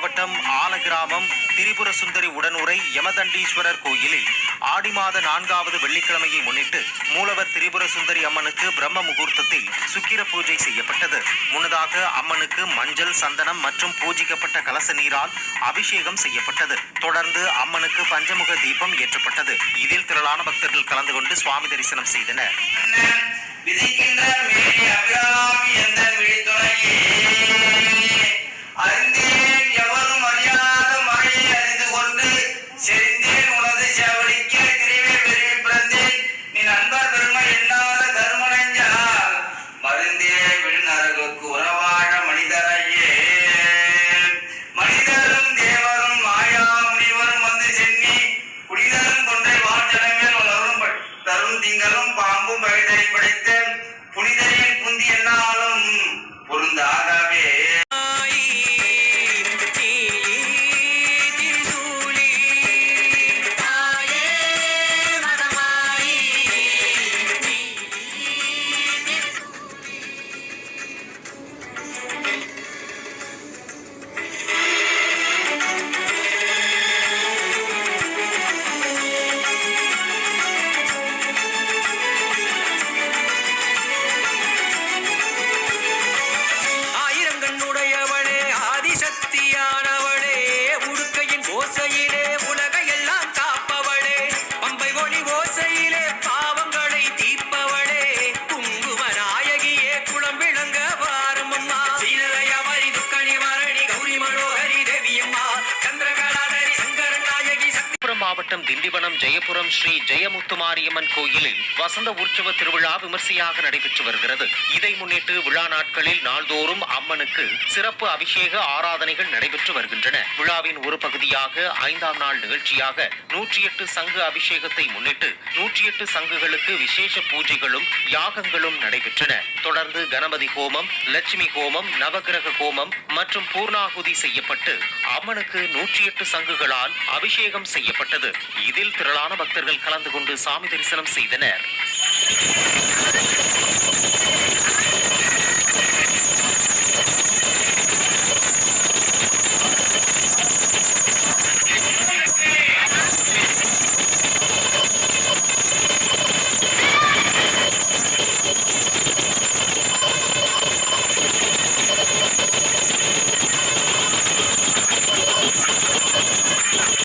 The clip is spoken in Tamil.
மாவட்டம் ஆலகிராமம் திரிபுர சுந்தரி உடனுரை யமதண்டீஸ்வரர் கோயிலில் ஆடி மாத நான்காவது வெள்ளிக்கிழமையை முன்னிட்டு மூலவர் திரிபுர சுந்தரி அம்மனுக்கு பிரம்ம முகூர்த்தத்தில் சுக்கிர பூஜை செய்யப்பட்டது. முன்னதாக அம்மனுக்கு மஞ்சள் சந்தனம் மற்றும் பூஜிக்கப்பட்ட கலச நீரால் அபிஷேகம் செய்யப்பட்டது. தொடர்ந்து அம்மனுக்கு பஞ்சமுக தீபம் ஏற்றப்பட்டது. இதில் திரளான பக்தர்கள் கலந்து கொண்டு சுவாமி தரிசனம் செய்தனர். திங்களும் பாம்பும் பகைதரை படைத்த புனிதரின் புந்தி என்னாலும் பொருந்தாகவே கௌரி மனோகரி தேவியம்மா சந்திரகலாதரி மாவட்டம் திண்டிவனம் ஜெயபுரம் ஸ்ரீ ஜெயமுத்துமாரியம்மன் கோயிலில் வசந்த உற்சவ திருவிழா விமர்சையாக நடைபெற்று வருகிறது. இதை முன்னிட்டு விழா நாட்களில் நாள்தோறும் அம்மனுக்கு சிறப்பு அபிஷேக ஆராதனைகள் நடைபெற்று வருகின்றன. விழாவின் ஒரு பகுதியாக ஐந்தாம் நாள் நிகழ்ச்சியாக நூற்றி எட்டு சங்கு அபிஷேகத்தை முன்னிட்டு நூற்றி எட்டு சங்குகளுக்கு விசேஷ பூஜைகளும் யாகங்களும் நடைபெற்றன. தொடர்ந்து கணபதி ஹோமம் லட்சுமி ஹோமம் நவகிரக ஹோமம் மற்றும் பூர்ணாகுதி செய்யப்பட்டு அம்மனுக்கு நூற்றி எட்டு சங்குகளால் அபிஷேகம் செய்யப்பட்டது. நடைபெற்றது இதில் திரளான பக்தர்கள் கலந்து கொண்டு சாமி தரிசனம் செய்தனர்.